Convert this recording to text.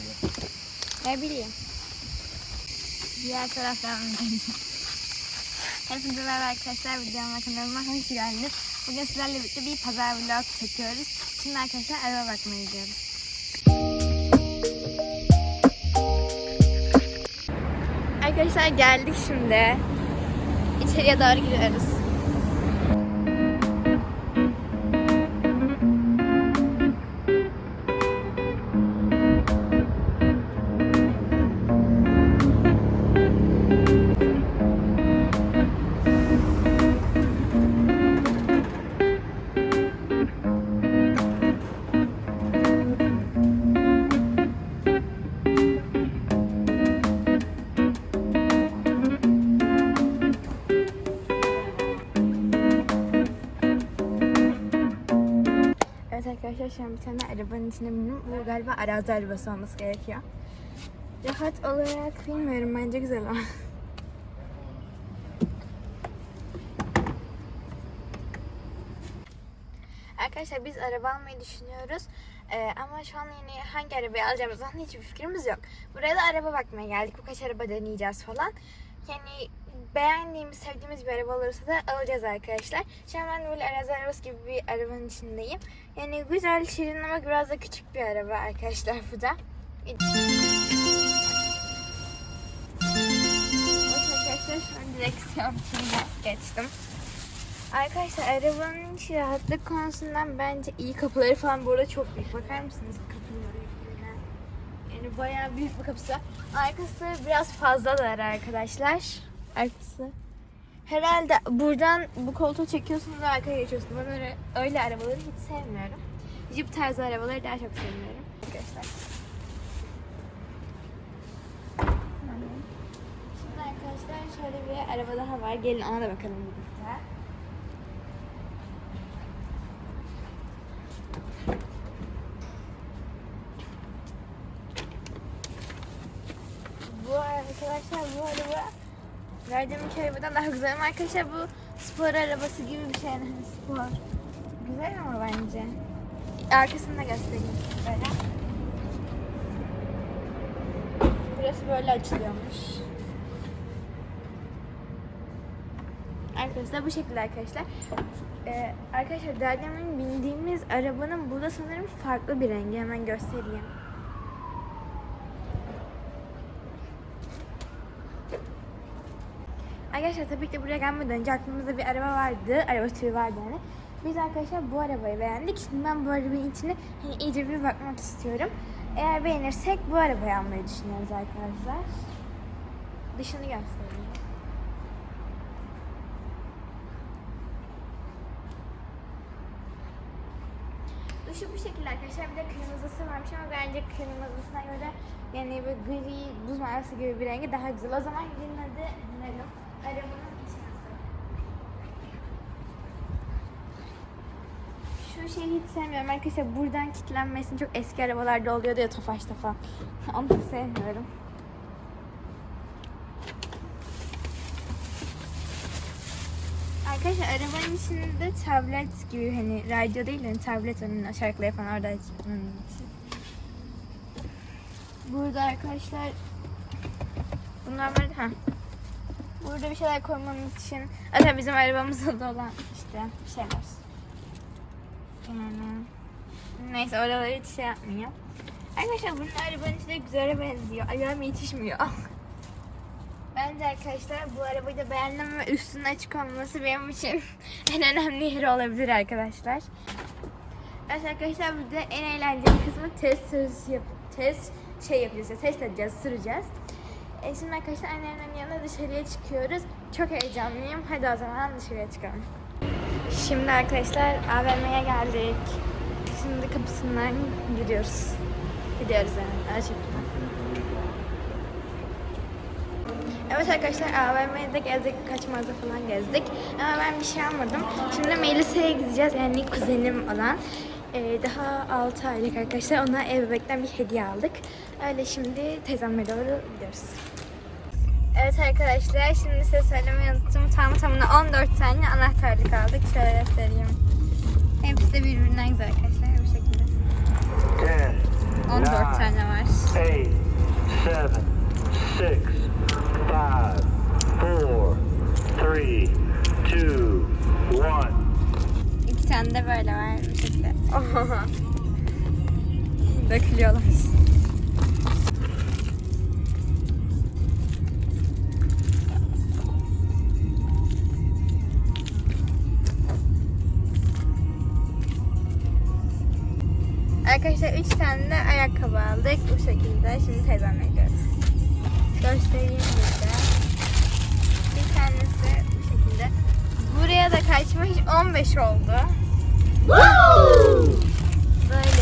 böyle? Ne bileyim. Diğer taraftan Hepinize merhaba arkadaşlar. Videoma kanalıma hoş geldiniz. Bugün sizlerle birlikte bir pazar vlog çekiyoruz. Şimdi arkadaşlar araba bakmaya gidiyoruz. Arkadaşlar geldik şimdi. İçeriye doğru gidiyoruz. Şu an bir tane arabanın içine bindim. Bu galiba arazi arabası olması gerekiyor. Rahat olarak bilmiyorum bence güzel ama. Arkadaşlar biz araba almayı düşünüyoruz. Ee, ama şu an yine hangi arabayı alacağımızdan hiçbir fikrimiz yok. Buraya da araba bakmaya geldik. Birkaç araba deneyeceğiz falan. Yani beğendiğimiz, sevdiğimiz bir araba olursa da alacağız arkadaşlar. Şu an ben böyle arazi arabası gibi bir arabanın içindeyim. Yani güzel, şirin ama biraz da küçük bir araba arkadaşlar bu da. Arkadaşlar şu an direksiyon geçtim. Arkadaşlar arabanın içi rahatlık konusundan bence iyi kapıları falan burada çok büyük. Bakar mısınız kapıları birbirine? Yani bayağı büyük bir kapısı. Arkası biraz fazla dar arkadaşlar. Arkası. Herhalde buradan bu koltuğu çekiyorsunuz ve arkaya geçiyorsunuz. Ben öyle, öyle arabaları hiç sevmiyorum. Jeep tarzı arabaları daha çok seviyorum. Arkadaşlar. Şimdi arkadaşlar şöyle bir araba daha var. Gelin ona da bakalım birlikte. Bu arkadaşlar bu araba verdiğim arabadan daha güzel ama arkadaşlar bu spor arabası gibi bir şey yani hani spor. Güzel ama bence. Arkasını da göstereyim böyle. Burası böyle açılıyormuş. Arkadaşlar bu şekilde arkadaşlar. Ee, arkadaşlar daha demin bindiğimiz arabanın burada sanırım farklı bir rengi. Hemen göstereyim. Arkadaşlar tabii ki de buraya gelmeden önce aklımızda bir araba vardı. Araba türü vardı yani. Biz arkadaşlar bu arabayı beğendik. Şimdi ben bu arabanın içine hani iyice bir bakmak istiyorum. Eğer beğenirsek bu arabayı almayı düşünüyoruz arkadaşlar. Dışını göstereyim. Dışı bu şekilde arkadaşlar. Bir de kırmızısı varmış ama bence kırmızısına göre yani bir gri, buz mavisi gibi bir rengi daha güzel. O zaman yine de dinlerim. Arabanın içi nasıl? Şu şeyi hiç sevmiyorum arkadaşlar. Buradan kilitlenmesini çok eski arabalarda oluyordu ya Tofaş'ta falan. Onu hiç sevmiyorum. Arkadaşlar arabanın içinde tablet gibi hani radyo değil hani tablet önüne şarkıları yapan orada açmanın. Burada arkadaşlar bunlar böyle ha. Burada bir şeyler koymamız için zaten bizim arabamızda da olan işte bir şeyler. Yani neyse oraları hiç şey yapmıyor. Arkadaşlar bunun arabanın içinde güzele benziyor. Ayağım yetişmiyor. Bence arkadaşlar bu arabayı da beğendim ve üstünün açık olması benim için en önemli yeri olabilir arkadaşlar. Evet arkadaşlar burada en eğlenceli kısmı test sürücü yap test şey yapacağız, test edeceğiz, süreceğiz. E şimdi arkadaşlar annemlerin yanına dışarıya çıkıyoruz. Çok heyecanlıyım. Hadi o zaman dışarıya çıkalım. Şimdi arkadaşlar AVM'ye geldik. Şimdi kapısından giriyoruz. Gidiyoruz yani. Şekilde. Evet arkadaşlar AVM'de gezdik, birkaç mağaza falan gezdik. Ama ben bir şey almadım. Şimdi Melisa'ya gideceğiz yani kuzenim olan. Ee, daha 6 aylık arkadaşlar. Ona ev bebekten bir hediye aldık. Öyle şimdi teyzemle doğru gidiyoruz. Evet arkadaşlar şimdi size söylemeyi unuttum. Tam tamına 14 tane anahtarlık aldık. Şöyle göstereyim. Hepsi de birbirinden güzel arkadaşlar bu şekilde. Ten, 14 nine, tane var. eight, seven, six, five, four, three, two, one. İki tane de böyle var bu şekilde. Oha. Dökülüyorlar. Arkadaşlar üç tane de ayakkabı aldık bu şekilde. Şimdi teyzemle gidiyoruz. Göstereyim burada. Bir tanesi bu şekilde. Buraya da kaçmış 15 oldu. Böyle